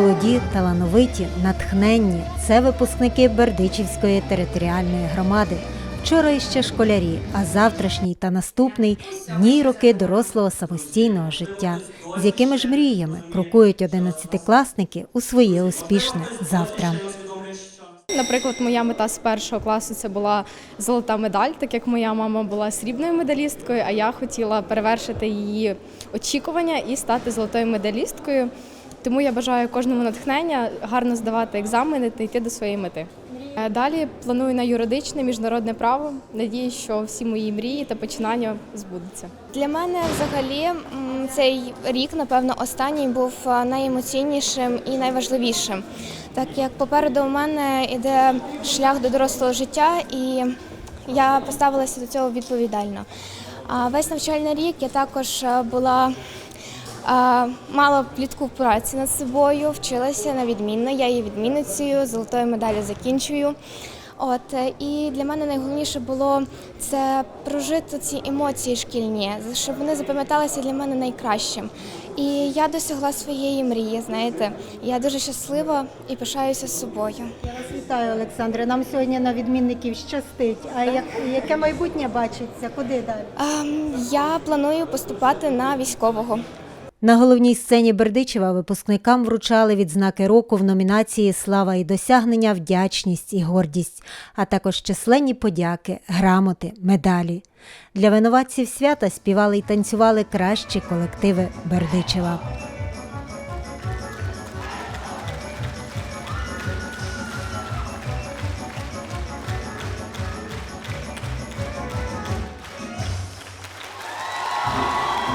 молоді, талановиті, натхненні. Це випускники Бердичівської територіальної громади. Вчора іще школярі, а завтрашній та наступний дні роки дорослого самостійного життя. З якими ж мріями крокують одинадцятикласники у своє успішне завтра. Наприклад, моя мета з першого класу це була золота медаль, так як моя мама була срібною медалісткою, а я хотіла перевершити її очікування і стати золотою медалісткою. Тому я бажаю кожному натхнення гарно здавати екзамени та йти до своєї мети. Е, Далі планую на юридичне міжнародне право. Надію, що всі мої мрії та починання збудуться. Для мене взагалі цей рік, напевно, останній був е, найемоційнішим і найважливішим, так як попереду у мене йде шлях до дорослого життя, і я поставилася до цього відповідально. А весь навчальний рік я також е, була. Мала плітку праці над собою, вчилася на відмінно. Я є відмінницею, золотою медалі закінчую. От е, і для мене найголовніше було це прожити ці емоції шкільні, щоб вони запам'яталися для мене найкращим. І я досягла своєї мрії. Знаєте, я дуже щаслива і пишаюся собою. Я вас вітаю, Олександре. Нам сьогодні на відмінників щастить. А як, яке майбутнє бачиться? Куди далі? Ем, я планую поступати на військового. На головній сцені Бердичева випускникам вручали відзнаки року в номінації Слава і досягнення, вдячність і гордість, а також численні подяки, грамоти, медалі. Для винуватців свята співали й танцювали кращі колективи Бердичева.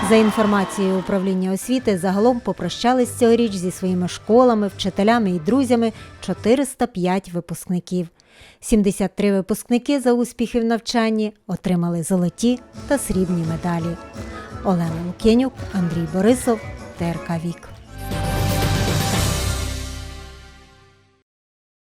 За інформацією управління освіти, загалом попрощались цьогоріч зі своїми школами, вчителями і друзями 405 випускників. 73 випускники за успіхи в навчанні отримали золоті та срібні медалі. Олена Лук'янюк, Андрій Борисов, ТРК Вік.